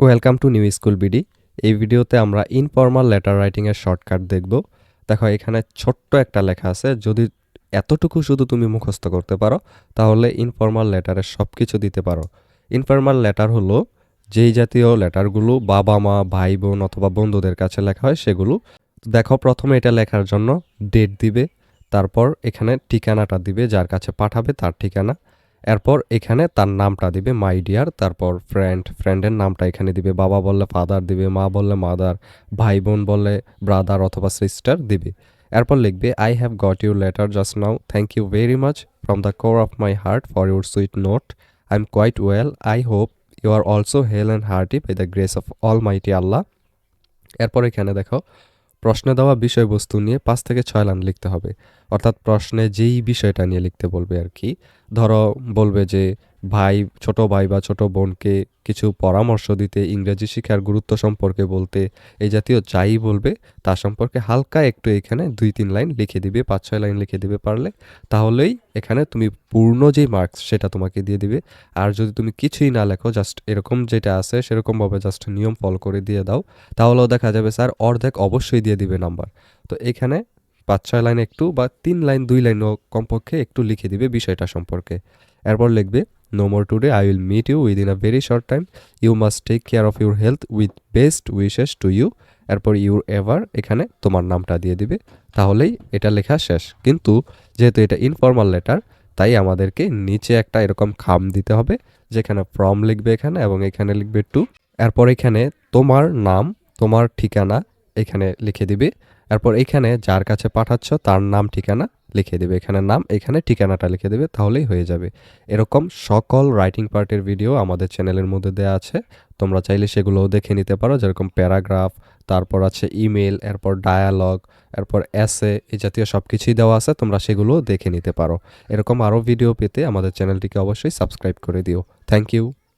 Welcome to new school BD. এই ভিডিওতে আমরা ইনফর্মাল লেটার রাইটিংয়ের শর্টকাট দেখব। দেখো, এখানে ছোট্ট একটা লেখা আছে, যদি এতটুকু শুধু তুমি মুখস্থ করতে পারো, তাহলে ইনফর্মাল লেটারের সব কিছু দিতে পারো। ইনফর্মাল লেটার হলো যেই জাতীয় লেটারগুলো বাবা, মা, ভাই, বোন অথবা বন্ধুদের কাছে লেখা হয় সেগুলো। দেখো, প্রথমে এটা লেখার জন্য ডেট দিবে, তারপর এখানে ঠিকানাটা দিবে, যার কাছে পাঠাবে তার ঠিকানা। এরপর এখানে তার নামটা দিবে মাই ডিয়ার তারপর ফ্রেন্ড ফ্রেন্ডের নামটা এখানে দিবে, বাবা বললে ফাদার দিবে, মা বললে মাদার ভাই বোন বললে ব্রাদার অথবা সিস্টার দিবে। এরপর লিখবে I have got your letter just now thank you very much from the core of my heart for your sweet note I am quite well I hope you are also hale and hearty by the grace of almighty Allah এরপর এখানে দেখো প্রশ্নে দেওয়া বিষয়বস্তু নিয়ে পাঁচ থেকে ছয় লাইন লিখতে হবে। অর্থাৎ প্রশ্নে যেই বিষয়টা নিয়ে লিখতে বলবে আর কি, ধরো বলবে যে ভাই, ছোট ভাই বা ছোট বোনকে কিছু পরামর্শ দিতে, ইংরেজি শিক্ষার গুরুত্ব সম্পর্কে বলতে এই জাতীয় যাই বলবে তার সম্পর্কে হালকা একটু এখানে দুই তিন লাইন লিখে দিবে, পাঁচ ছয় লাইন লিখে দিবে পারলে, তাহলেই এখানে তুমি পূর্ণ যেই মার্কস সেটা তোমাকে দিয়ে দিবে। আর যদি তুমি কিছুই না লেখো জাস্ট এরকম যেটা আছে, সেরকমভাবে জাস্ট নিয়ম ফলো করে দিয়ে দাও, তাহলেও দেখা যাবে স্যার অর্ধেক অবশ্যই দিয়ে দিবে নাম্বার তো এখানে পাঁচ ছয় লাইন একটু বা তিন লাইন, দুই লাইনও কমপক্ষে একটু লিখে দিবে বিষয়টা সম্পর্কে। এরপর লিখবে no more today I will meet you within a very short time you must take care of your health with best wishes to you এরপর ইউর এভার এখানে তোমার নামটা দিয়ে দিবে। তাহলেই এটা লেখা শেষ। কিন্তু যেহেতু এটা ইনফর্মাল লেটার তাই আমাদেরকে নিচে একটা এরকম খাম দিতে হবে, যেখানে ফর্ম লিখবে এখানে এবং এখানে লিখবে টু এরপর এখানে তোমার নাম, তোমার ঠিকানা এখানে লিখে দিবে। এরপর এখানে যার কাছে পাঠাচ্ছ তার নাম, ঠিকানা লিখে দেবে। এখানে নাম, এখানে ঠিকানাটা লিখে দেবে, তাহলেই হয়ে যাবে। এরকম সকল রাইটিং পার্টের ভিডিও আমাদের চ্যানেলের মধ্যে দেওয়া আছে। তোমরা চাইলে সেগুলোও দেখে নিতে পারো। যেরকম প্যারাগ্রাফ তারপর আছে ইমেল এরপর ডায়ালগ এরপর এসে এই জাতীয় সব কিছুই দেওয়া আছে। তোমরা সেগুলোও দেখে নিতে পারো। এরকম আরও ভিডিও পেতে আমাদের চ্যানেলটিকে অবশ্যই সাবস্ক্রাইব করে দিও। Thank you